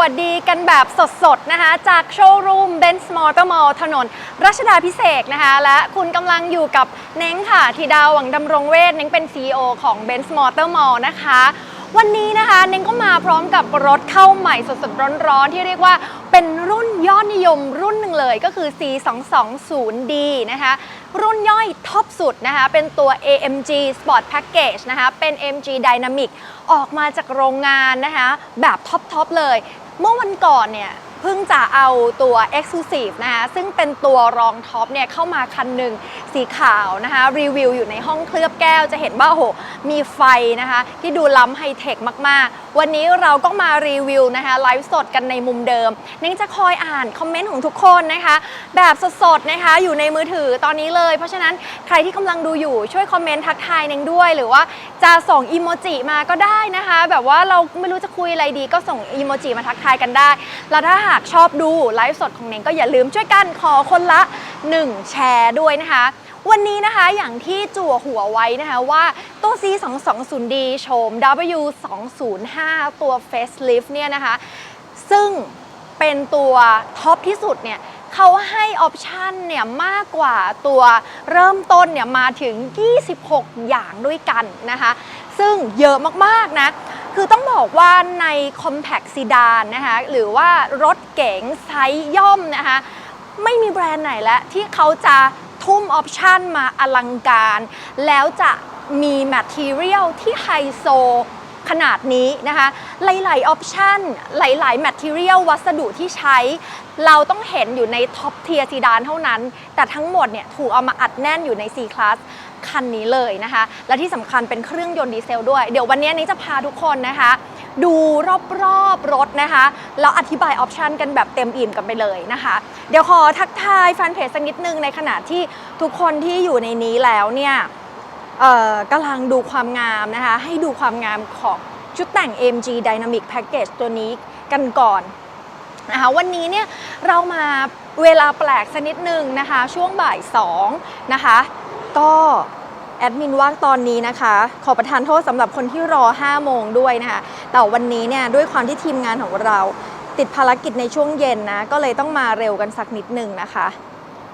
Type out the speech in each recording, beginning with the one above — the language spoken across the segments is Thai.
วัสดีกันแบบสดๆนะคะ จากโชว์รูม Benz Motor Mall ถนน รัชดาพิเศษนะคะ และคุณกำลังอยู่กับเน้งค่ะธีดาวหวังดำรงเวทเน้งเป็น CEO ของ Benz Motor Mall นะคะวันนี้นะคะเน้งก็มาพร้อมกับรถเข้าใหม่สดๆร้อนๆ ที่เรียกว่าเป็นรุ่นยอดนิยมรุ่นหนึ่งเลยก็คือ C220D นะคะ รุ่นย่อยท็อปสุดนะคะ เป็นตัว AMG Sport Package นะคะ เป็น AMG Dynamic ออกมาจากโรงงานนะคะ แบบท็อปๆเลย เมื่อวันก่อนเนี่ยเพิ่งจะเอาตัว Exclusive นะคะซึ่งเป็นตัวรองท็อปเนี่ยเข้ามาคันหนึ่งสีขาวนะคะรีวิวอยู่ในห้องเคลือบแก้วจะเห็นว่าโอ้โหมีไฟนะคะที่ดูล้ำไฮเทคมากๆวันนี้เราก็มารีวิวนะคะไลฟ์สดกันในมุมเดิมเน้งจะคอยอ่านคอมเมนต์ของทุกคนนะคะ แบบสดๆนะคะอยู่ในมือถือตอนนี้เลย เพราะฉะนั้นใครที่กำลังดูอยู่ช่วยคอมเมนต์ทักทายเน้งด้วย หรือว่าจะส่งอีโมจิมาก็ได้นะคะ แบบว่าเราไม่รู้จะคุยอะไรดีก็ส่งอีโมจิมาทักทายกันได้ แล้วถ้าหากชอบดูไลฟ์สดของเน้งก็อย่าลืมช่วยกันขอคนละ 1 แชร์ด้วยนะคะ วันนี้นะคะอย่างที่จั่วหัวไว้นะคะว่าตัว C220D โฉม W205 ตัว Facelift เนี่ยนะคะ ซึ่งเป็นตัวท็อปที่สุดเนี่ยเขาให้ออปชันเนี่ยมากกว่าตัวเริ่มต้นเนี่ยมาถึง 26 อย่างด้วยกันนะคะ ซึ่งเยอะมากๆนะ คือต้องบอกว่าใน Compact Sedan นะคะหรือว่ารถเก๋งไซส์ย่อมนะคะ ไม่มีแบรนด์ไหนแล้วที่เขาจะ ทุ่มออปชันมาอลังการ แล้วจะมีแมทเทียลที่ไฮโซขนาดนี้นะคะ หลายๆออปชันหลายๆแมทเทียลวัสดุที่ใช้ เราต้องเห็นอยู่ในท็อปเทียร์ซีดานเท่านั้น แต่ทั้งหมดเนี่ยถูกเอามาอัดแน่นอยู่ใน C Class คันนี้เลยนะคะ และที่สำคัญเป็นเครื่องยนต์ดีเซลด้วย เดี๋ยววันนี้นี้จะพาทุกคนนะคะ ดูรอบๆรถนะคะ แล้วอธิบายออปชันกันแบบเต็มอิ่มกันไปเลยนะคะ เดี๋ยวขอทักทายแฟนเพจสักนิดนึงในขณะที่ทุกคนที่อยู่ในนี้แล้วเนี่ยกำลังดูความงามนะคะ ให้ดูความงามของชุดแต่ง AMG Dynamic Package ตัวนี้กันก่อนนะคะวันนี้เนี่ยเรามาเวลาแปลกสักนิดนึงนะคะ ช่วงบ่าย2นะคะ ก็แอดมินว่างตอนนี้นะคะ ขอประทานโทษสำหรับคนที่รอ 5 โมงด้วยนะคะ แต่วันนี้เนี่ยด้วยความที่ทีมงานของเรา ติดภารกิจในช่วงเย็นนะ ก็เลยต้องมาเร็วกันสักนิดนึงนะคะ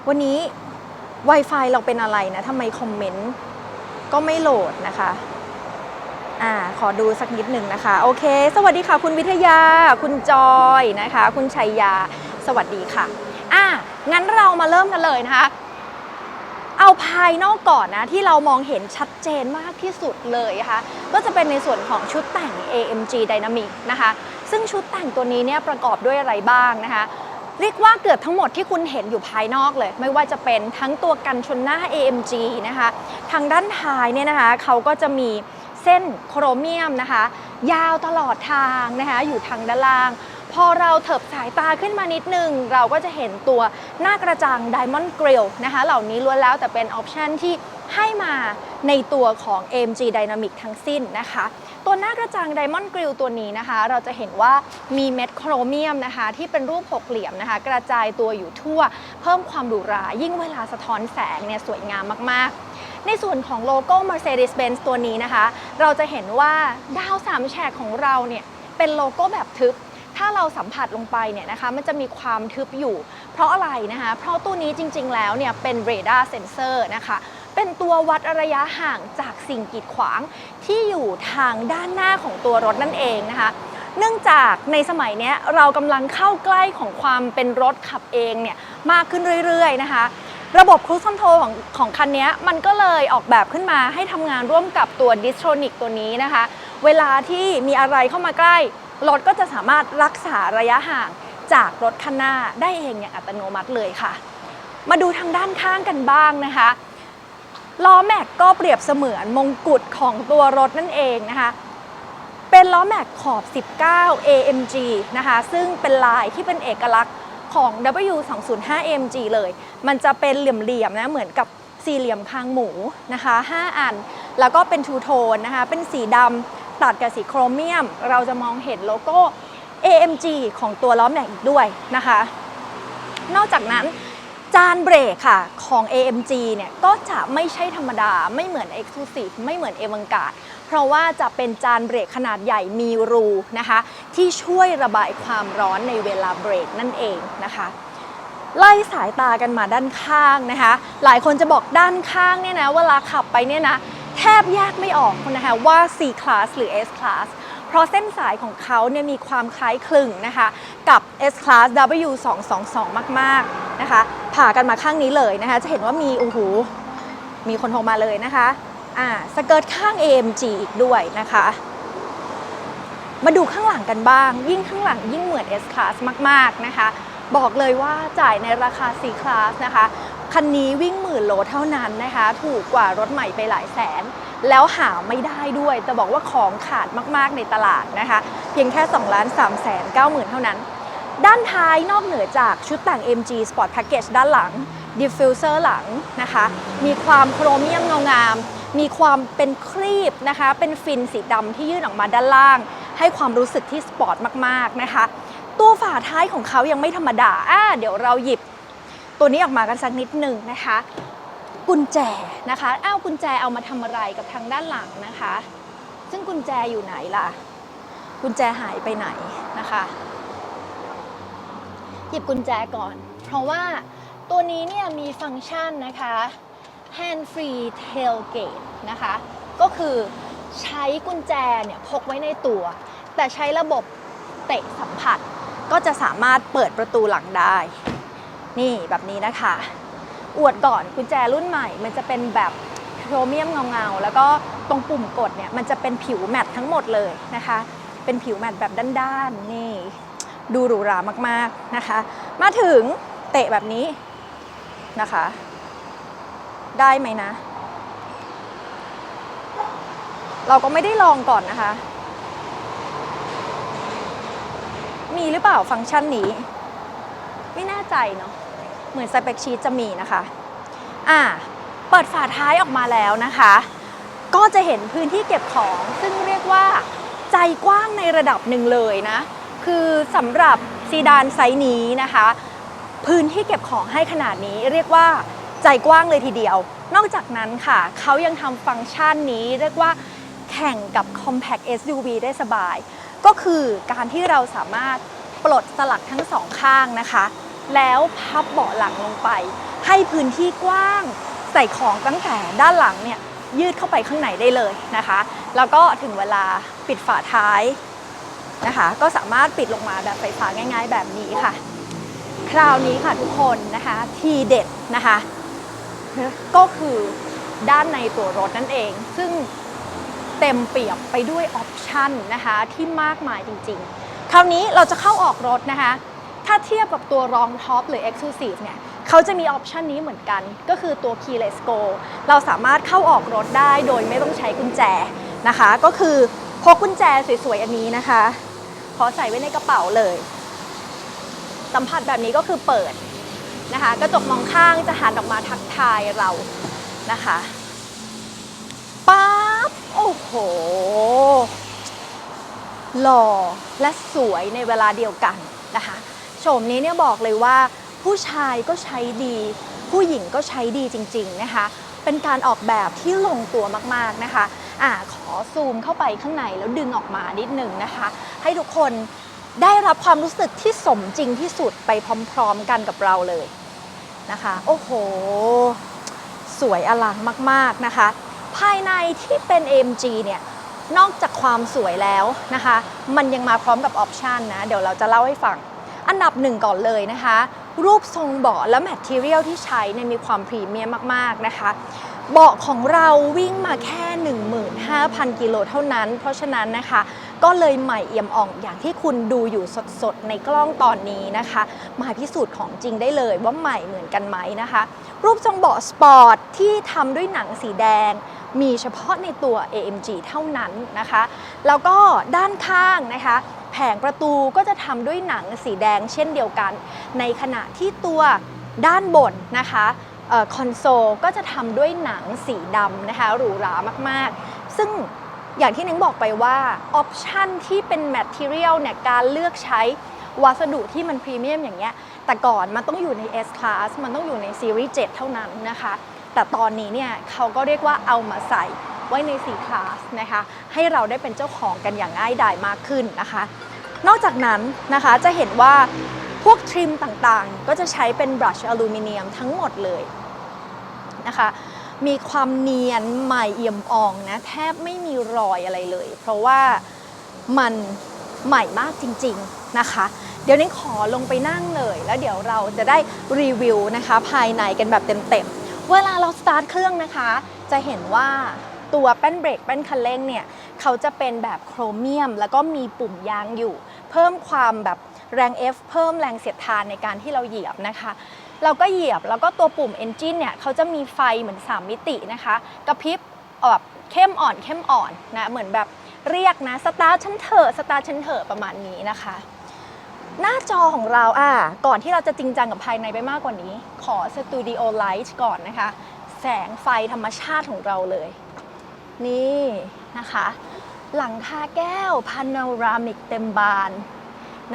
วันนี้ Wi-Fi เราเป็นอะไรนะทำไมคอมเมนต์ก็ไม่โหลดนะคะอ่าขอดูสักนิดหนึ่งนะคะ โอเค สวัสดีค่ะ คุณวิทยา คุณจอยนะคะ คุณชัยยา สวัสดีค่ะอ่างั้นเรามาเริ่มกันเลยนะคะ เอาภายนอกก่อนนะ ที่เรามองเห็นชัดเจนมากที่สุดเลยนะคะก็จะเป็นในส่วนของชุดแต่ง AMG Dynamic นะคะ ซึ่งชุดแต่งตัวนี้เนี่ยประกอบด้วยอะไรบ้างนะคะเรียกว่าเกือบทั้งหมดที่คุณเห็นอยู่ภายนอกเลย ไม่ว่าจะเป็นทั้งตัวกันชนหน้า AMG นะคะ ทางด้านท้ายเนี่ยนะคะเขาก็จะมีเส้นโครเมียมนะคะ ยาวตลอดทางนะคะ อยู่ทางด้านล่าง พอเราเถิบสายตาขึ้นมานิดนึง เราก็จะเห็นตัวหน้ากระจัง Diamond Grill นะคะ เหล่านี้ล้วนแล้วแต่เป็นออปชันที่ให้มาในตัวของ AMG Dynamic ทั้งสิ้นนะคะ ตัวหน้ากระจัง Diamond Grill ตัวนี้นะคะ เราจะเห็นว่ามีเม็ดโครเมียมนะคะ ที่เป็นรูปหกเหลี่ยมนะคะ กระจายตัวอยู่ทั่ว เพิ่มความหรูหรายิ่งเวลาสะท้อนแสงเนี่ยสวยงามมากๆในส่วนของโลโก้ Mercedes-Benz ตัวนี้นะคะ เราจะเห็นว่าดาวสามแฉกของเราเนี่ย เป็นโลโก้แบบทึบ ถ้าเราสัมผัสลงไปเนี่ยนะคะมันจะมีความทึบอยู่ เพราะอะไรนะคะ เพราะตัวนี้จริง ๆ แล้วเนี่ยเป็นเรดาร์เซนเซอร์นะคะเป็นตัววัดระยะห่างจากสิ่งกีดขวางที่อยู่ทางด้านหน้าของตัวรถนั่นเองนะคะเนื่องจากในสมัยนี้เรากำลังเข้าใกล้ของความเป็นรถขับเองเนี่ยมากขึ้นเรื่อยๆนะคะระบบครู i คอนโทรของของคันนี้มันก็เลยออกแบบขึ้นมาให้ทำงานร่วมกับตัวดิสโทรนิกตัวนี้นะคะ เวลาที่มีอะไรเข้ามาใกล้ รถก็จะสามารถรักษาระยะห่างจากรถคันหน้าได้เองอย่างอัตโนมัติเลยค่ะ มาดูทางด้านข้างกันบ้างนะคะล้อแม็กก็เปรียบเสมือนมงกุฎของตัวรถนั่นเองนะคะเป็นล้อแม็กขอบ 19 AMG นะคะซึ่งเป็นลายที่เป็นเอกลักษณ์ของ W205 AMG เลย มันจะเป็นเหลี่ยมๆนะเหมือนกับสี่เหลี่ยมคางหมูนะคะ 5 อัน แล้วก็เป็นทูโทนนะคะ เป็นสีดำ ตัดกับสีโครเมียม เราจะมองเห็นโลโก้ AMG ของตัวล้อแม็กอีกด้วยนะคะ นอกจากนั้นจานเบรกค่ะของ AMG เนี่ยก็จะไม่ใช่ธรรมดาไม่เหมือน Exclusive ไม่เหมือน a v a n g a r d เพราะว่าจะเป็นจานเบรกขนาดใหญ่มีรูนะคะ ที่ช่วยระบายความร้อนในเวลาเบรกนั่นเองนะคะไล่สายตากันมาด้านข้างนะคะ หลายคนจะบอกด้านข้างเนี่ยนะ เวลาขับไปเนี่ยนะ แทบแยกไม่ออกนะคะว่า C Class หรือ S Class เพราะเส้นสายของเขาเนี่ยมีความคล้ายคลึงนะคะกับ S Class W222 มากๆนะคะผ่ากันมาข้างนี้เลยนะคะจะเห็นว่ามีโอ้โหมีคนโทรมาเลยนะคะอ่าสเกิร์ตข้าง AMG อีกด้วยนะคะมาดูข้างหลังกันบ้าง ยิ่งข้างหลังยิ่งเหมือน S Class มาก ๆ นะคะ บอกเลยว่าจ่ายในราคา C Class นะคะ คันนี้วิ่งหมื่นโลเท่านั้นนะคะ ถูกกว่ารถใหม่ไปหลายแสน แล้วหาไม่ได้ด้วย แต่บอกว่าของขาดมากๆในตลาดนะคะ เพียงแค่2ล้าน3แสน9หมื่นเท่านั้น ด้านท้ายนอกเหนือจากชุดแต่ง MG Sport Package ด้านหลัง Diffuser หลังนะคะ มีความโครเมียมเงางาม มีความเป็นครีบนะคะ เป็นฟินสีดำที่ยื่นออกมาด้านล่าง ให้ความรู้สึกที่สปอร์ตมากๆนะคะ ตัวฝาท้ายของเขายังไม่ธรรมดาอ่าเดี๋ยวเราหยิบ ตัวนี้ออกมากันสักนิดหนึ่งนะคะ กุญแจนะคะอ้าวกุญแจเอามาทำอะไรกับทางด้านหลังนะคะ ซึ่งกุญแจอยู่ไหนล่ะ กุญแจหายไปไหนนะคะ หยิบกุญแจก่อน เพราะว่าตัวนี้เนี่ยมีฟังก์ชันนะคะ hand free tailgate นะคะ ก็คือใช้กุญแจเนี่ยพกไว้ในตัว แต่ใช้ระบบเตะสัมผัสก็จะสามารถเปิดประตูหลังได้ นี่แบบนี้นะคะ อวดก่อนกุญแจรุ่นใหม่ มันจะเป็นแบบโครเมียมเงาๆ แล้วก็ตรงปุ่มกดเนี่ยมันจะเป็นผิวแมตต์ทั้งหมดเลยนะคะ เป็นผิวแมตต์แบบด้านๆนี่ ดูหรูหรามากๆนะคะ มาถึงเตะแบบนี้นะคะ ได้ไหมนะ เราก็ไม่ได้ลองก่อนนะคะ มีหรือเปล่าฟังก์ชันนี้ ไม่แน่ใจเนาะ เหมือนสเปคชีตจะมีนะคะอ่าเปิดฝาท้ายออกมาแล้วนะคะ ก็จะเห็นพื้นที่เก็บของซึ่งเรียกว่าใจกว้างในระดับหนึ่งเลยนะ คือสำหรับซีดานไซส์นี้นะคะ พื้นที่เก็บของให้ขนาดนี้เรียกว่าใจกว้างเลยทีเดียว นอกจากนั้นค่ะเขายังทำฟังก์ชันนี้เรียกว่าแข่งกับ Compact SUV ได้สบาย ก็คือการที่เราสามารถปลดสลักทั้งสองข้างนะคะ แล้วพับเบาะหลังลงไป ให้พื้นที่กว้างใส่ของตั้งแต่ด้านหลังเนี่ยยืดเข้าไปข้างในได้เลยนะคะ แล้วก็ถึงเวลาปิดฝาท้ายนะคะ ก็สามารถปิดลงมาแบบไฟฟ้าง่าย ๆ แบบนี้ค่ะ คราวนี้ค่ะทุกคนนะคะ ทีเด็ดนะคะ ก็คือด้านในตัวรถนั่นเอง ซึ่งเต็มเปี่ยมไปด้วยออปชันนะคะที่มากมายจริงๆ คราวนี้เราจะเข้าออกรถนะคะ ถ้าเทียบกับตัวรองท็อปหรือ Exclusive เนี่ยเขาจะมีออปชันนี้เหมือนกัน ก็คือตัว Keyless Go เราสามารถเข้าออกรถได้โดยไม่ต้องใช้กุญแจนะคะ ก็คือพกกุญแจสวยๆ อันนี้นะคะ ขอใส่ไว้ในกระเป๋าเลย สัมผัสแบบนี้ก็คือเปิดนะคะกระจกมองข้างจะหันออกมาทักทายเรานะคะปั๊บโอ้โห หล่อและสวยในเวลาเดียวกันนะคะ โฉมนี้เนี่ยบอกเลยว่า ผู้ชายก็ใช้ดี ผู้หญิงก็ใช้ดีจริง ๆ นะคะ เป็นการออกแบบที่ลงตัวมากๆนะคะอ่าขอซูมเข้าไปข้างในแล้วดึงออกมานิดหนึ่งนะคะ ให้ทุกคนได้รับความรู้สึกที่สมจริงที่สุดไปพร้อม ๆ กันกับเราเลยนะคะ โอ้โห สวยอลังมากๆนะคะ ภายในที่เป็น AMG เนี่ยนอกจากความสวยแล้วนะคะ มันยังมาพร้อมกับออปชันนะ เดี๋ยวเราจะเล่าให้ฟัง อันดับหนึ่งก่อนเลยนะคะ รูปทรงเบาะและแมทเทียลที่ใช้เนี่ยมีความพรีเมียมมากๆนะคะเบาะของเราวิ่งมาแค่ 15,000 กิโลเท่านั้น เพราะฉะนั้นนะคะ ก็เลยใหม่เอี่ยมอ่องอย่างที่คุณดูอยู่สดๆ ในกล้องตอนนี้นะคะ มาพิสูจน์ของจริงได้เลยว่าใหม่เหมือนกันไหมนะคะ รูปทรงเบาะสปอร์ตที่ทำด้วยหนังสีแดง มีเฉพาะในตัว AMG เท่านั้นนะคะ แล้วก็ด้านข้างนะคะ ผงประตูก็จะทำด้วยหนังสีแดงเช่นเดียวกัน ในขณะที่ตัวด้านบนนะคะคอนโซลก็จะทำด้วยหนังสีดำนะคะหรูหรามากๆ ซึ่งอย่างที่นิ้งบอกไปว่าออปชันที่เป็นแมทเทียลเนี่ยการเลือกใช้วัสดุที่มันพรีเมียมอย่างเงี้ยแต่ก่อนมันต้องอยู่ใน S Class มันต้องอยู่ในซีรีส์7เท่านั้นนะคะ แต่ตอนนี้เนี่ยเขาก็เรียกว่าเอามาใส่ ไว้ใน C Class นะคะให้เราได้เป็นเจ้าของกันอย่างง่ายดายมากขึ้นนะคะ นอกจากนั้นนะคะจะเห็นว่าพวกทริมต่างๆ ก็จะใช้เป็นบรัชอลูมิเนียมทั้งหมดเลยนะคะมีความเนียนใหม่เอี่ยมอ่องนะแทบไม่มีรอยอะไรเลย เพราะว่ามันใหม่มากจริงๆนะคะ เดี๋ยวนี้ขอลงไปนั่งเลย แล้วเดี๋ยวเราจะได้รีวิวนะคะ ภายในกันแบบเต็มๆ เวลาเราสตาร์ทเครื่องนะคะ จะเห็นว่า ตัวแป้นเบรกแป้นคันเร่งเนี่ยเขาจะเป็นแบบโครเมียม แล้วก็มีปุ่มยางอยู่ เพิ่มความแบบแรง F เพิ่มแรงเสียดทานในการที่เราเหยียบนะคะ เราก็เหยียบแล้วก็ตัวปุ่ม Engine เนี่ยเขาจะมีไฟเหมือน 3 มิตินะคะกระพริบแบบเข้มอ่อนเข้มอ่อนนะเหมือนแบบเรียกนะสตาร์ทฉันเถอะสตาร์ทฉันเถอะประมาณนี้นะคะ หน้าจอของเราอะก่อนที่เราจะจริงจังกับภายในไปมากกว่านี้ ขอสตูดิโอไลท์ก่อนนะคะ แสงไฟธรรมชาติของเราเลย นี่นะคะ หลังคาแก้วพาโนรามิกเต็มบาน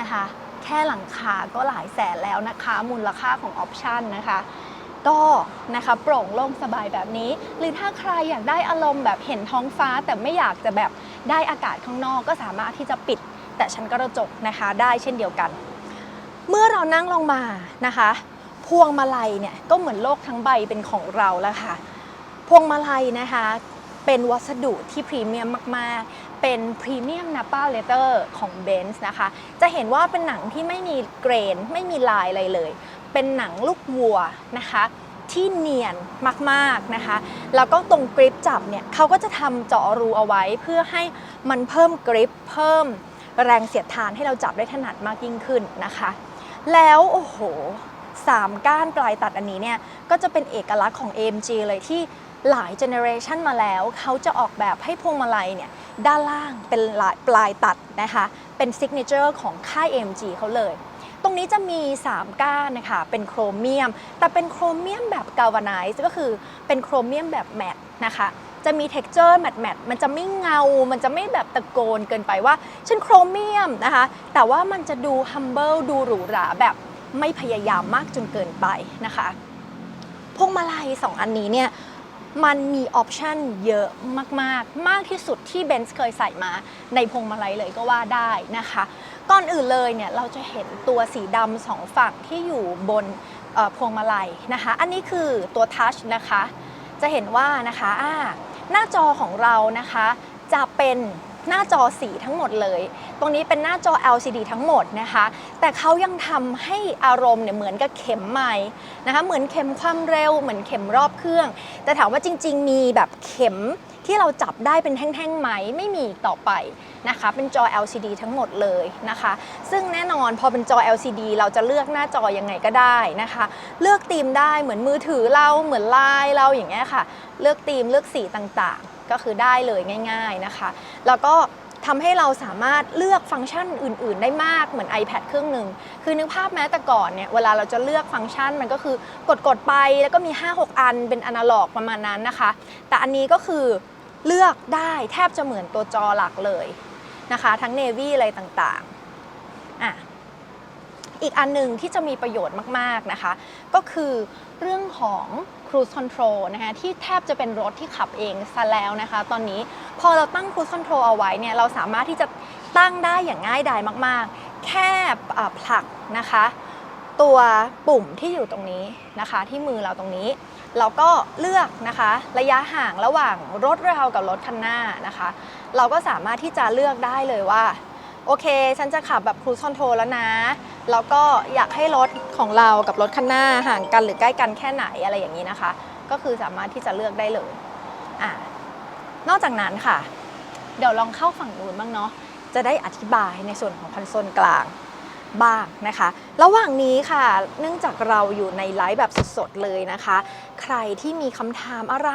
นะคะ แค่หลังคาก็หลายแสนแล้วนะคะ มูลค่าของออปชันนะคะ ก็นะคะโปร่งโล่งสบายแบบนี้ หรือถ้าใครอยากได้อารมณ์แบบเห็นท้องฟ้า แต่ไม่อยากจะแบบได้อากาศข้างนอกก็สามารถที่จะปิด แต่ชั้นกระจกนะคะได้เช่นเดียวกัน เมื่อเรานั่งลงมานะคะพวงมาลัยเนี่ยก็เหมือนโลกทั้งใบเป็นของเราแล้วค่ะ พวงมาลัยนะคะ เป็นวัสดุที่พรีเมียมมากๆ เป็นพรีเมียมนาป้าเลเตอร์ของ b e n z นะคะ จะเห็นว่าเป็นหนังที่ไม่มีเกรน ไม่มีลายอะไรเลย เป็นหนังลูกวัวนะคะที่เนียนมากๆนะคะ แล้วก็ตรงกริปจับเนี่ยเขาก็จะทำเจาะรูเอาไว้เพื่อให้มันเพิ่มกริปเพิ่มแรงเสียดทานให้เราจับได้ถนัดมากยิ่งขึ้นนะคะ แล้วโอ้โหสามก้านปลายตัดอันนี้เนี่ยก็จะเป็นเอกลักษณ์ของ AMG เลยที่ หลายเจเนอเรชันมาแล้ว เขาจะออกแบบให้พวงมาลัยเนี่ยด้านล่างเป็นลายปลายตัดนะคะ เป็นซิกเนเจอร์ของค่าย MG เขาเลย ตรงนี้จะมี 3 ก้านนะคะ เป็นโครเมียม แต่เป็นโครเมียมแบบกา v a ไนซ์ก็คือเป็นโครเมียมแบบแมตนะคะจะมี t e x t อร์แมตแมตมันจะไม่เงา มันจะไม่แบบตะโกนเกินไปว่าฉันโครเมียมนะคะ แต่ว่ามันจะดู humble ดูหรูหราแบบไม่พยายามมากจนเกินไปนะคะ พวงมาลัย 2 อันนี้เนี่ย มันมีออปชันเยอะมาก ๆ มากที่สุดที่เบนซ์เคยใส่มาในพวงมาลัยเลยก็ว่าได้นะคะ ก่อนอื่นเลยเนี่ยเราจะเห็นตัวสีดำสองฝั่งที่อยู่บนพวงมาลัยนะคะ อันนี้คือตัวทัชนะคะ จะเห็นว่านะคะหน้าจอของเรานะคะจะเป็น หน้าจอสีทั้งหมดเลย ตรงนี้เป็นหน้าจอ LCD ทั้งหมดนะคะ แต่เขายังทำให้อารมณ์เนี่ยเหมือนกับเข็มไม้นะคะ เหมือนเข็มความเร็ว เหมือนเข็มรอบเครื่อง แต่ถามว่าจริง ๆ มีแบบเข็มที่เราจับได้เป็นแท่งๆไหมไม่มีต่อไปนะคะ เป็นจอ LCD ทั้งหมดเลยนะคะ ซึ่งแน่นอนพอเป็นจอ LCD เราจะเลือกหน้าจอยังไงก็ได้นะคะ เลือกธีมได้เหมือนมือถือเราเหมือนไลน์เราอย่างเงี้ยค่ะ เลือกธีมเลือกสีต่างๆ ก็คือได้เลยง่าย ๆนะคะ แล้วก็ทำให้เราสามารถเลือกฟังก์ชันอื่น ๆ ได้มากเหมือน iPad เครื่องหนึ่งคือนึกภาพแม้แต่ก่อนเนี่ยเวลาเราจะเลือกฟังก์ชันมันก็คือกดๆไปแล้วก็มี 5-6 อันเป็นอนาล็อกประมาณนั้นนะคะ แต่อันนี้ก็คือเลือกได้แทบจะเหมือนตัวจอหลักเลยนะคะ ทั้ง Navy อะไรต่างๆอะอีกอันหนึ่งที่จะมีประโยชน์มาก ๆ นะคะ ก็คือเรื่องของ cruise control นะคะที่แทบจะเป็นรถที่ขับเองซะแล้วนะคะ ตอนนี้พอเราตั้ง cruise control เอาไว้เนี่ยเราสามารถที่จะตั้งได้อย่างง่ายดายมากๆ แค่ผลักนะคะ ตัวปุ่มที่อยู่ตรงนี้นะคะ ที่มือเราตรงนี้ เราก็เลือกนะคะ ระยะห่างระหว่างรถเรากับรถคันหน้านะคะ เราก็สามารถที่จะเลือกได้เลยว่า โอเค ฉันจะขับแบบ cruise control แล้วนะ แล้วก็อยากให้รถของเรากับรถคันหน้าห่างกันหรือใกล้กันแค่ไหนอะไรอย่างนี้นะคะ ก็คือสามารถที่จะเลือกได้เลยอะนอกจากนั้นค่ะ เดี๋ยวลองเข้าฝั่งนู้นบ้างเนาะจะได้อธิบายในส่วนของคอนโซลกลางบ้างนะคะ ระหว่างนี้ค่ะ เนื่องจากเราอยู่ในไลฟ์แบบสดๆเลยนะคะ ใครที่มีคำถามอะไร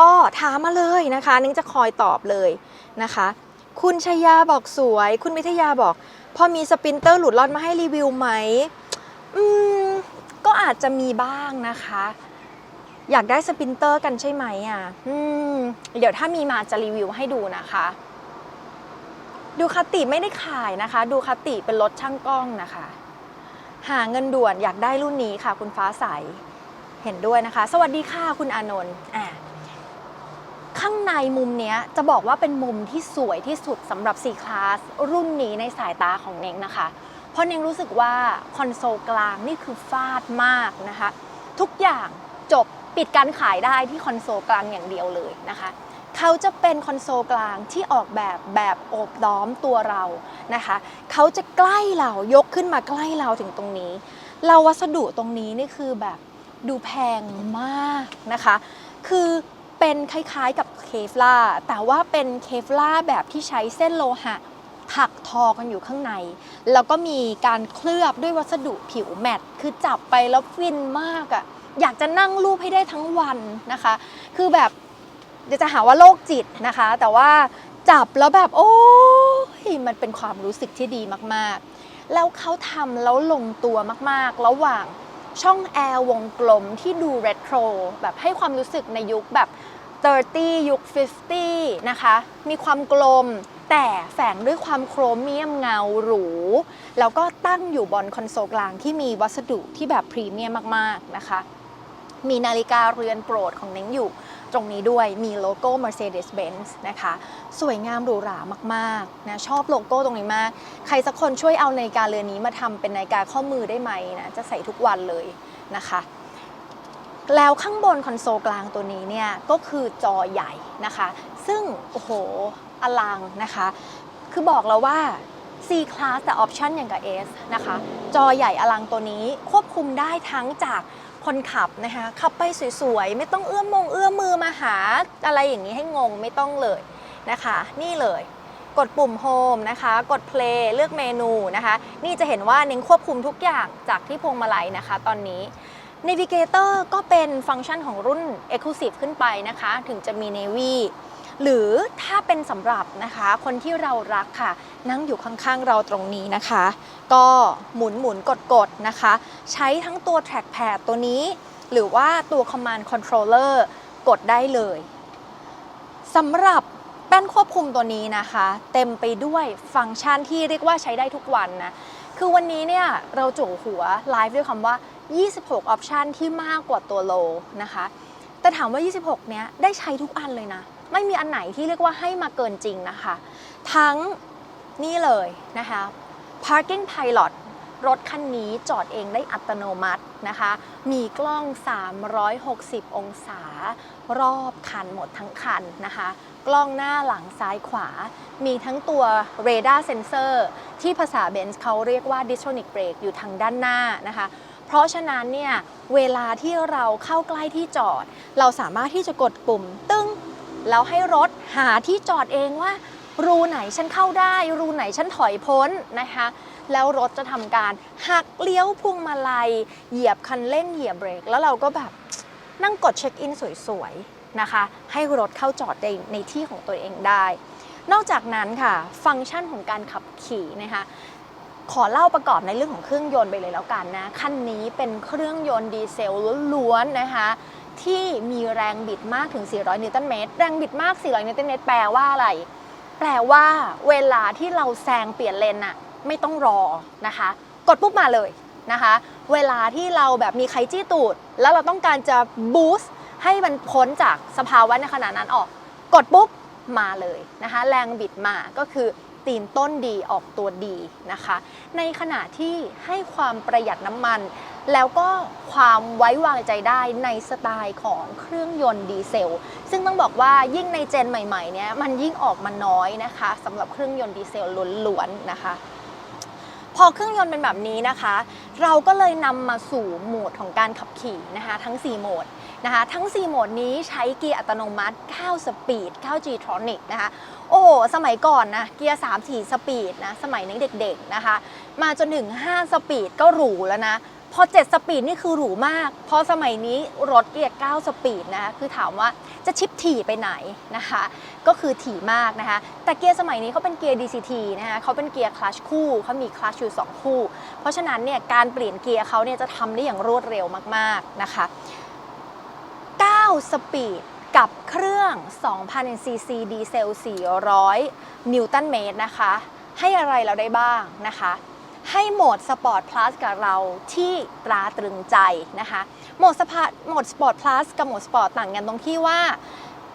ก็ถามมาเลยนะคะ นิ้งจะคอยตอบเลยนะคะ คุณชยาบอกสวย คุณวิทยาบอก พอมีสปินเตอร์หลุดรอดมาให้รีวิวไหมอืมก็อาจจะมีบ้างนะคะ อยากได้สปินเตอร์กันใช่ไหมอะอืมเดี๋ยวถ้ามีมาจะรีวิวให้ดูนะคะ ดูคาติไม่ได้ขายนะคะ ดูคาติเป็นรถช่างกล้องนะคะ หาเงินด่วนอยากได้รุ่นนี้ค่ะ คุณฟ้าใสเห็นด้วยนะคะ สวัสดีค่ะคุณอานนท์อะ ข้างในมุมนี้จะบอกว่าเป็นมุมที่สวยที่สุดสำหรับ C Class รุ่นนี้ในสายตาของเน้งนะคะ เพราะเน้งรู้สึกว่าคอนโซลกลางนี่คือฟาดมากนะคะ ทุกอย่างจบปิดการขายได้ที่คอนโซลกลางอย่างเดียวเลยนะคะ เขาจะเป็นคอนโซลกลางที่ออกแบบแบบโอบล้อมตัวเรานะคะ เขาจะใกล้เรายกขึ้นมาใกล้เราถึงตรงนี้ เราวัสดุตรงนี้นี่คือแบบดูแพงมากนะคะ คือ เป็นคล้ายๆกับเคฟล่าแต่ว่าเป็นเคฟล่าแบบที่ใช้เส้นโลหะถักทอกันอยู่ข้างใน แล้วก็มีการเคลือบด้วยวัสดุผิวแมตต์คือจับไปแล้วฟินมากอะ่ะอยากจะนั่งรูปให้ได้ทั้งวันนะคะ คือแบบเดี๋ยวจะหาว่าโรคจิตนะคะ แต่ว่าจับแล้วแบบ โอ้ยมันเป็นความรู้สึกที่ดีมากๆ แล้วเขาทำแล้วลงตัวมากๆ ระหว่างช่องแอร์วงกลมที่ดูเรโทรแบบให้ความรู้สึกในยุคแบบ 30 ยุค 50 นะคะ มีความกลมแต่แฝงด้วยความโครเมียมเงาหรู แล้วก็ตั้งอยู่บนคอนโซลกลางที่มีวัสดุที่แบบพรีเมียมมาก ๆ นะคะ มีนาฬิกาเรือนโปรดของเน้งอยู่ตรงนี้ด้วยมีโลโก้ Mercedes-Benz นะคะ สวยงามหรูหรามากๆนะชอบโลโก้ตรงนี้มาก ใครสักคนช่วยเอานาฬิกาเรือนนี้มาทำเป็นนาฬิกาข้อมือได้ไหมนะ จะใส่ทุกวันเลยนะคะ แล้วข้างบนคอนโซลกลางตัวนี้เนี่ยก็คือจอใหญ่นะคะ ซึ่งโอ้โหอลังนะคะ คือบอกแล้วว่า C Class แต่ออปชันอย่างกับ S นะคะ จอใหญ่อลังตัวนี้ควบคุมได้ทั้งจากคนขับนะคะ ขับไปสวยๆ ไม่ต้องเอื้อมมงเอื้อมมือมาหาอะไรอย่างนี้ให้งงไม่ต้องเลยนะคะ นี่เลยกดปุ่ม Home นะคะ กด Play เลือกเมนูนะคะ นี่จะเห็นว่าเน้นควบคุมทุกอย่างจากที่พวงมาลัยนะคะ ตอนนี้ Navigator ก็เป็นฟังก์ชันของรุ่น Exclusive ขึ้นไปนะคะ ถึงจะมี Navy หรือถ้าเป็นสำหรับนะคะ คนที่เรารักค่ะ นั่งอยู่ข้างๆเราตรงนี้นะคะ ก็หมุนหมุนกดกดนะคะ ใช้ทั้งตัว trackpad ตัวนี้ หรือว่าตัว command controller กดได้เลยสำหรับแป้นควบคุมตัวนี้นะคะ เต็มไปด้วยฟังก์ชันที่เรียกว่าใช้ได้ทุกวันนะ คือวันนี้เนี่ยเราจู่หัวไลฟ์ด้วยคำว่า 26 ออปชันที่มากกว่าตัวโลนะคะ แต่ถามว่า 26 เนี้ยได้ใช้ทุกอันเลยนะ ไม่มีอันไหนที่เรียกว่าให้มาเกินจริงนะคะ ทั้งนี่เลยนะคะ parking pilot รถคันนี้จอดเองได้อัตโนมัตินะคะ มีกล้อง 360 องศา รอบคันหมดทั้งคันนะคะ กล้องหน้าหลังซ้ายขวา มีทั้งตัว radar sensor ที่ภาษาเบนซ์เขาเรียกว่า distronic brake อยู่ทางด้านหน้านะคะ เพราะฉะนั้นเนี่ยเวลาที่เราเข้าใกล้ที่จอด เราสามารถที่จะกดปุ่มตึ้งแล้วให้รถหาที่จอดเองว่า รูไหนฉันเข้าได้ รูไหนฉันถอยพ้นนะคะ แล้วรถจะทำการหักเลี้ยวพวงมาลัย เหยียบคันเร่งเหยียบเบรก แล้วเราก็แบบนั่งกดเช็คอินสวยๆนะคะ ให้รถเข้าจอดในในที่ของตัวเองได้ นอกจากนั้นค่ะ ฟังก์ชันของการขับขี่นะคะ ขอเล่าประกอบในเรื่องของเครื่องยนต์ไปเลยแล้วกันนะคันนี้เป็นเครื่องยนต์ดีเซลล้วนๆนะคะที่มีแรงบิดมากถึง 400 นิวตันเมตร แรงบิดมาก 400 นิวตันเมตร แปลว่าอะไร แปลว่าเวลาที่เราแซงเปลี่ยนเลนอะไม่ต้องรอนะคะ กดปุ๊บมาเลยนะคะ เวลาที่เราแบบมีใครจี้ตูด แล้วเราต้องการจะบูสต์ให้มันพ้นจากสภาวะในขณะนั้นออก กดปุ๊บมาเลยนะคะ แรงบิดมาก็คือ ตีนต้นดีออกตัวดีนะคะ ในขณะที่ให้ความประหยัดน้ำมัน แล้วก็ความไว้วางใจได้ในสไตล์ของเครื่องยนต์ดีเซล ซึ่งต้องบอกว่ายิ่งในเจนใหม่ๆเนี่ยมันยิ่งออกมาน้อยนะคะสำหรับเครื่องยนต์ดีเซลล้วนๆนะคะพอเครื่องยนต์เป็นแบบนี้นะคะ เราก็เลยนำมาสู่โหมดของการขับขี่นะคะทั้ง 4 โหมดนะคะ ทั้ง 4 โหมดนี้ใช้เกียร์อัตโนมัติ 9 สปีด 9 G-tronic นะคะ โอ้โหสมัยก่อนนะเกียร์3 4สปีดนะสมัยนี้เด็กๆนะคะ มาจนถึง 5 สปีดก็หรูแล้วนะ พอ 7 สปีดนี่คือหรูมาก พอสมัยนี้รถเกียร์ 9 สปีดนะคะคือถามว่าจะชิปถี่ไปไหนนะคะ ก็คือถี่มากนะคะ แต่เกียร์สมัยนี้เขาเป็นเกียร์ DCT นะคะเขาเป็นเกียร์คลัชคู่เขามีคลัชอยู่ 2 คู่ เพราะฉะนั้นเนี่ยการเปลี่ยนเกียร์เขาเนี่ยจะทำได้อย่างรวดเร็วมากๆนะคะ 9 สปีด กับเครื่อง 2,000 cc ดีเซล 400 นิวตันเมตรนะคะ ให้อะไรเราได้บ้างนะคะ ให้โหมดสปอร์ตพลัสกับเราที่ตราตรึงใจนะคะ โหมดสปอร์ตโหมดสปอร์ตพลัสกับโหมดสปอร์ตต่างกันตรงที่ว่า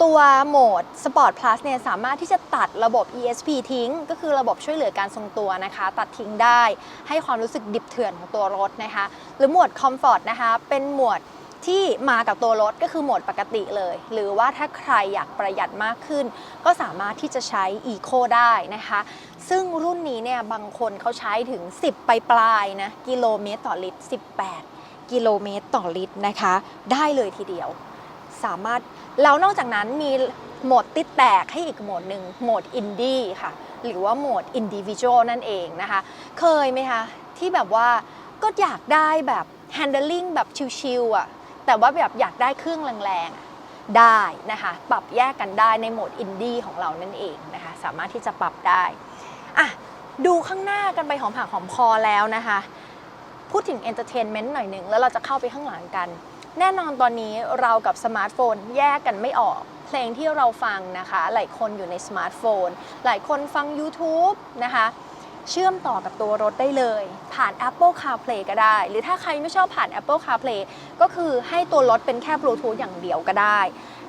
ตัวโหมด Sport Plus เนี่ยสามารถที่จะตัดระบบ ESP ทิ้ง ก็คือระบบช่วยเหลือการทรงตัวนะคะ ตัดทิ้งได้ให้ความรู้สึกดิบเถื่อนของตัวรถนะคะ หรือโหมด Comfort นะคะ เป็นโหมด ที่มากับตัวรถก็คือโหมดปกติเลย หรือว่าถ้าใครอยากประหยัดมากขึ้น ก็สามารถที่จะใช้ Eco ได้นะคะ ซึ่งรุ่นนี้เนี่ยบางคนเขาใช้ถึง 10 ไปปลายนะกิโลเมตรต่อลิตร 18 กิโลเมตรต่อลิตรนะคะ ได้เลยทีเดียว สามารถแล้วนอกจากนั้นมีโหมดติดแตกให้อีกโหมดหนึ่งโหมดอินดี้ค่ะ หรือว่าโหมดอินดิวิชวลนั่นเองนะคะ เคยไหมคะ ที่แบบว่าก็อยากได้แบบ handling แบบชิลๆอะ แต่ว่าแบบอยากได้เครื่องแรงๆได้นะคะปรับแยกกันได้ในโหมดอินดี้ของเรานั่นเองนะคะสามารถที่จะปรับได้อะดูข้างหน้ากันไปหอมผักหอมคอแล้วนะคะ พูดถึงเอนเตอร์เทนเมนต์หน่อยหนึ่งแล้วเราจะเข้าไปข้างหลังกัน แน่นอนตอนนี้เรากับสมาร์ทโฟนแยกกันไม่ออกเพลงที่เราฟังนะคะ หลายคนอยู่ในสมาร์ทโฟน หลายคนฟัง YouTube นะคะ เชื่อมต่อกับตัวรถได้เลย ผ่าน Apple CarPlay ก็ได้ หรือถ้าใครไม่ชอบผ่าน Apple CarPlay ก็คือให้ตัวรถเป็นแค่ Bluetooth อย่างเดียวก็ได้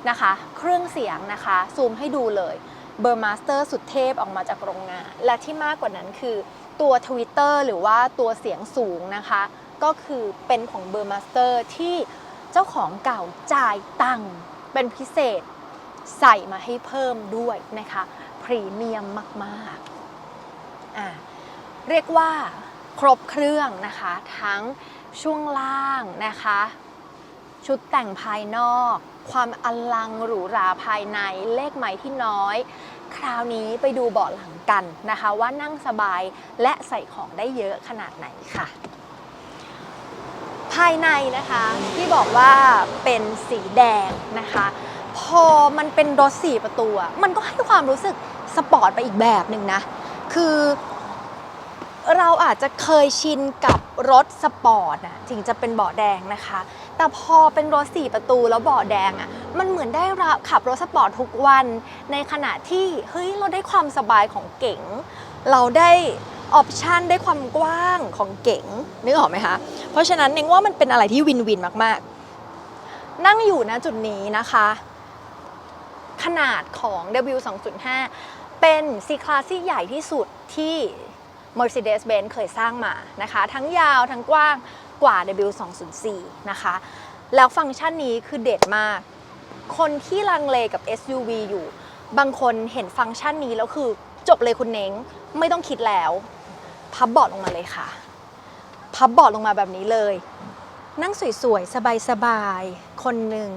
นะคะ เครื่องเสียงนะคะ ซูมให้ดูเลยเบอร์มาสเตอร์สุดเทพออกมาจากโรงงาน และที่มากกว่านั้นคือตัว Twitter หรือว่าตัวเสียงสูงนะคะ ก็คือเป็นของเบอร์มาสเตอร์ที่เจ้าของเก่าจ่ายตังค์เป็นพิเศษใส่มาให้เพิ่มด้วยนะคะ พรีเมียมมาก ๆ อ่า เรียกว่าครบเครื่องนะคะ ทั้งช่วงล่างนะคะ ชุดแต่งภายนอก ความอลังหรูหราภายในเลขไม้ที่น้อย คราวนี้ไปดูเบาะหลังกันนะคะ ว่านั่งสบายและใส่ของได้เยอะขนาดไหนค่ะ ภายในนะคะที่บอกว่าเป็นสีแดงนะคะ พอมันเป็นรถสี่ประตูมันก็ให้ความรู้สึกสปอร์ตไปอีกแบบหนึ่งนะ คือ เราอาจจะเคยชินกับรถสปอร์ตอะถึงจะเป็นเบาะแดงนะคะ แต่พอเป็นรถสี่ประตูแล้วเบาะแดงอะมันเหมือนได้รับขับรถสปอร์ตทุกวัน ในขณะที่เฮ้ยเราได้ความสบายของเก๋ง เราได้ออปชันได้ความกว้างของเก๋งนึกออกไหมคะ เพราะฉะนั้นเองว่ามันเป็นอะไรที่วินวินมากๆ นั่งอยู่นะจุดนี้นะคะ ขนาดของ W 2.5 เป็น C Class ที่ใหญ่ที่สุดที่ Mercedes-Benz เคยสร้างมานะคะ ทั้งยาวทั้งกว้างกว่า W 204 นะคะ แล้วฟังก์ชันนี้คือเด็ดมาก คนที่ลังเลกับ SUV อยู่ บางคนเห็นฟังก์ชันนี้แล้วคือจบเลยคุณเน้งไม่ต้องคิดแล้ว พับเบาะลงมาเลยค่ะ พับเบาะลงมาแบบนี้เลย นั่งสวยๆ สบายๆ คนหนึ่ง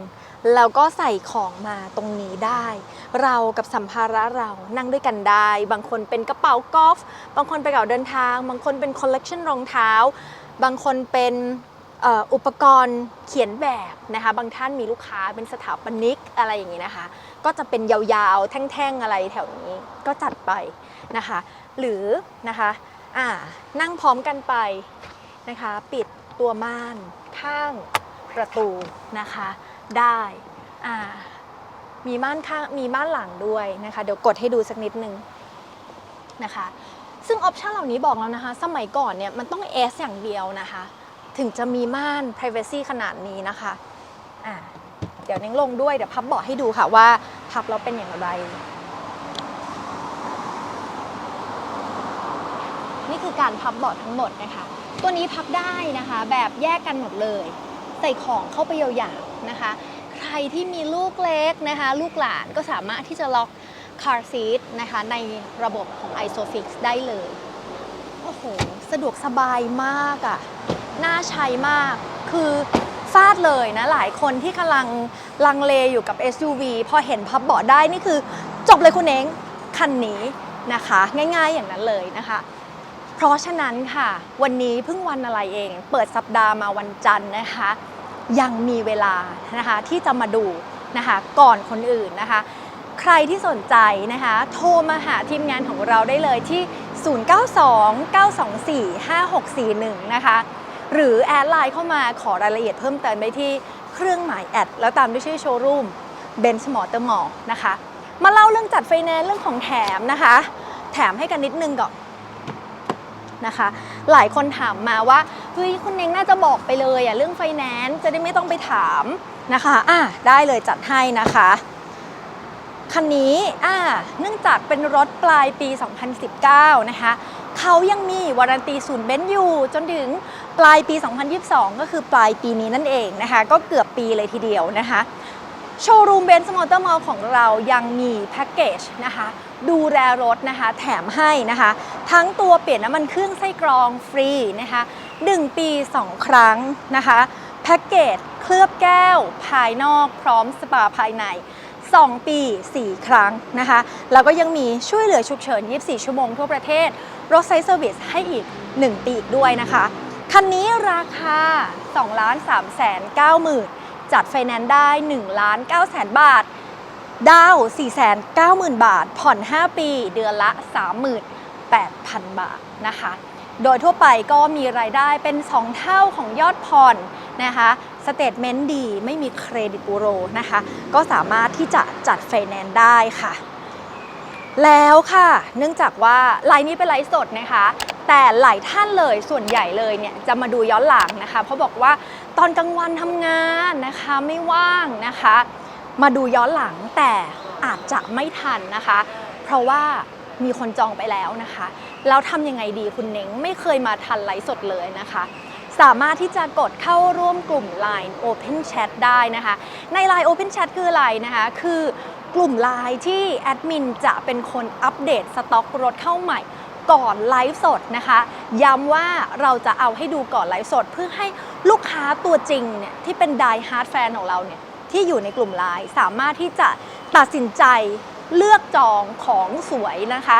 แล้วก็ใส่ของมาตรงนี้ได้ เรากับสัมภาระเรานั่งด้วยกันได้ บางคนเป็นกระเป๋ากอล์ฟบางคนไปกับเดินทาง บางคนเป็นคอลเลกชันรองเท้า บางคนเป็นอุปกรณ์เขียนแบบนะคะ บางท่านมีลูกค้าเป็นสถาปนิกอะไรอย่างนี้นะคะ ก็จะเป็นยาวๆ แท่งๆ อะไรแถวนี้ก็จัดไปนะคะ หรือนะคะอ่านั่งพร้อมกันไปนะคะ ปิดตัวม่านข้างประตูนะคะ ได้อ่ามีม่านข้างมีม่านหลังด้วยนะคะ เดี๋ยวกดให้ดูสักนิดนึงนะคะ ซึ่งออปชันเหล่านี้บอกแล้วนะคะ สมัยก่อนเนี่ยมันต้อง S อย่างเดียวนะคะ ถึงจะมีม่าน Privacy ขนาดนี้นะคะอ่าเดี๋ยวเน้งลงด้วย เดี๋ยวพับเบาะให้ดูค่ะว่าพับแล้วเป็นอย่างไร นี่คือการพับเบาะทั้งหมดนะคะ ตัวนี้พับได้นะคะ แบบแยกกันหมดเลย ใส่ของเข้าไปยาวๆ นะคะ ใครที่มีลูกเล็กนะคะ ลูกหลานก็สามารถที่จะล็อก car seat นะคะในระบบของ ISOFIX ได้เลย โอ้โห สะดวกสบายมากอะ่ะ น่าใช้มาก คือฟาดเลยนะ หลายคนที่กำลังลังเลอยู่กับ SUV พอเห็นพับเบาะได้นี่คือจบเลยคุณเองคันนี้นะคะ ง่ายๆอย่างนั้นเลยนะคะ เพราะฉะนั้นค่ะ วันนี้เพิ่งวันอะไรเอง เปิดสัปดาห์มาวันจันทร์นะคะ ยังมีเวลานะคะที่จะมาดูนะคะก่อนคนอื่นนะคะ ใครที่สนใจนะคะโทรมาหาทีมงานของเราได้เลยที่ 0929245641 นะคะ หรือแอดไลน์เข้ามาขอรายละเอียดเพิ่มเติมได้ที่เครื่องหมายแอด แล้วตามด้วยชื่อโชว์รูม Benz Motor Mall นะคะ มาเล่าเรื่องจัดไฟแนนซ์เรื่องของแถมนะคะ แถมให้กันนิดนึงก่อนนะคะ หลายคนถามมาว่าเฮ้ยคุณเน่งน่าจะบอกไปเลยอะเรื่องไฟแนนซ์จะได้ไม่ต้องไปถามนะคะอะได้เลยจัดให้นะคะคันนี้อ่าเนื่องจากเป็นรถปลายปี 2019 นะคะเขายังมีวารันตีศูนย์เบนซ์อยู่จนถึงปลายปี 2022 ก็คือปลายปีนี้นั่นเองนะคะ ก็เกือบปีเลยทีเดียวนะคะ โชว์รูมเบนซ์มอเตอร์มอลของเรายังมีแพ็กเกจนะคะ ดูแลรถนะคะ แถมให้นะคะ ทั้งตัวเปลี่ยนน้ำมันเครื่องไส้กรองฟรีนะคะ1ปี 2 ครั้งนะคะแพ็กเกจเคลือบแก้ว ภายนอกพร้อมสปาภายใน 2 ปี 4 ครั้งนะคะ แล้วก็ยังมีช่วยเหลือฉุกเฉิน 24 ชั่วโมงทั่วประเทศ รถไซส์เซอร์วิสให้อีก 1 ปีอีกด้วยนะคะ คันนี้ราคา 2 3 9 0 0 0 0 จัดไฟแนนซ์ได้1ล้าน9แสนบาท ดาว 490,000 บาท ผ่อน 5 ปี เดือนละ 38,000 บาทนะคะ โดยทั่วไปก็มีรายได้เป็น 2 เท่าของยอดผ่อนนะคะสเตทเมนต์ดีไม่มีเครดิตบูโรนะคะ ก็สามารถที่จะจัดไฟแนนซ์ได้ค่ะ แล้วค่ะ เนื่องจากว่าไลน์นี้เป็นไลฟ์สดนะคะ แต่หลายท่านเลยส่วนใหญ่เลยเนี่ยจะมาดูย้อนหลังนะคะ เพราะบอกว่าตอนกลางวันทำงานนะคะไม่ว่างนะคะ มาดูย้อนหลังแต่อาจจะไม่ทันนะคะ เพราะว่ามีคนจองไปแล้วนะคะ แล้วทำยังไงดีคุณเน้งไม่เคยมาทันไลฟ์สดเลยนะคะ สามารถที่จะกดเข้าร่วมกลุ่ม Line Open Chat ได้นะคะ ใน Line Open Chat คืออะไรนะคะ คือกลุ่ม Line ที่แอดมินจะเป็นคนอัปเดตสต็อกรถเข้าใหม่ก่อนไลฟ์สดนะคะ ย้ำว่าเราจะเอาให้ดูก่อนไลฟ์สด เพื่อให้ลูกค้าตัวจริงเนี่ยที่เป็น die hard fan ของเราเนี่ย ที่อยู่ในกลุ่มไลน์สามารถที่จะตัดสินใจเลือกจองของสวยนะคะ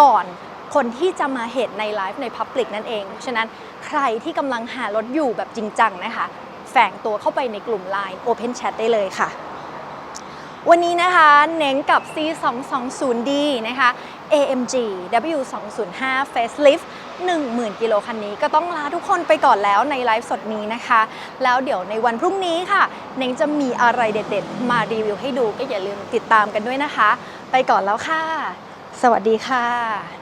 ก่อนคนที่จะมาเห็นในไลฟ์ในพับลิกนั่นเอง ฉะนั้นใครที่กำลังหารถอยู่แบบจริงจังนะคะ แฝงตัวเข้าไปในกลุ่ม Line Open Chat ได้เลยค่ะ วันนี้นะคะเน้นกับ C220D นะคะ AMG W205 Facelift 10,000 กิโลคันนี้ก็ต้องลาทุกคนไปก่อนแล้วในไลฟ์สดนี้นะคะ แล้วเดี๋ยวในวันพรุ่งนี้ค่ะเน่งจะมีอะไรเด็ดๆ มารีวิวให้ดูก็อย่าลืมติดตามกันด้วยนะคะ ไปก่อนแล้วค่ะ สวัสดีค่ะ